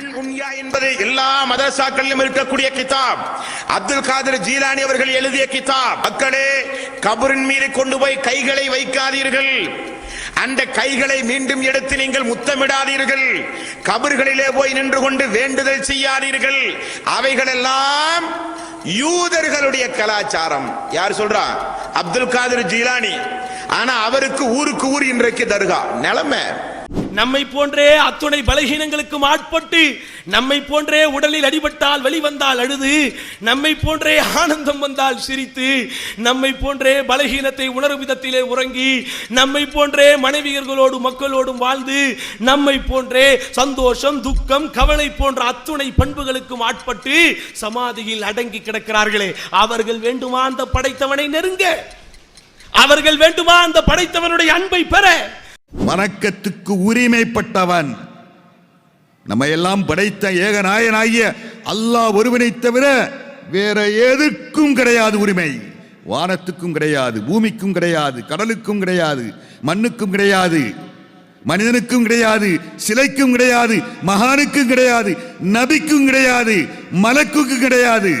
An என்பது எல்லா மதரசாக்களிலும் இருக்கக்கூடிய கிதாப். அப்துல் காதர் ஜீலானி அவர்கள் எழுதிய கிதாப். மக்களே கபரின் மீது கொண்டு போய் கைகளை வைக்காதீர்கள். அந்த கைகளை மீண்டும் எடுத்து நீங்கள் முத்தமிடாதீர்கள். கபர்களிலே போய் நின்று கொண்டு வேண்டுதல் செய்யாதீர்கள். அவைகளெல்லாம் யூதர்களுடைய கலாச்சாரம். யார் சொல்றா? அப்துல் காதர் ஜீலானி. ஆனா அவருக்கு ஊருக்கு ஊர் இன்றைக்கு தர்கா. நிலைமை? நம்மை போன்றே அத்துணை பலகீனங்களுக்கும் ஆட்பட்டு நம்மை போன்றே உடலில் அடிபட்டால் வெளிவந்தால் அழுது நம்மை போன்றே ஆனந்தம் வந்தால் சிரித்து நம்மை போன்றே பலகீனத்தை உணரும் விதத்திலே உறங்கி நம்மை போன்றே மனைவியர்களோடு மக்களோடும் வாழ்ந்து நம்மை போன்றே சந்தோஷம் துக்கம் கவலை போன்ற அத்துணை பண்புகளுக்கும் ஆட்பட்டு சமாதியில் அடங்கி கிடக்கிறார்களே. அவர்கள் வேண்டுமா அந்த படைத்தவனை நெருங்க. அவர்கள் வேண்டுமா அந்த படைத்தவனுடைய அன்பை பெற? வணக்கத்துக்கு உரிமைப்பட்டவன். நம்ம எல்லாம் படைத்த ஏகநாயனாகிய அல்லாஹ் ஒருவனை தவிர வேற எதுக்கும் கிடையாது உரிமை. வானத்துக்கும் கிடையாது பூமிக்கும் கிடையாது கடலுக்கும் கிடையாது மண்ணுக்கும் கிடையாது மனிதனுக்கும் கிடையாது சிலைக்கும் கிடையாது மகானுக்கும் கிடையாது நபிக்கும் கிடையாது மலக்குக்கும் கிடையாது.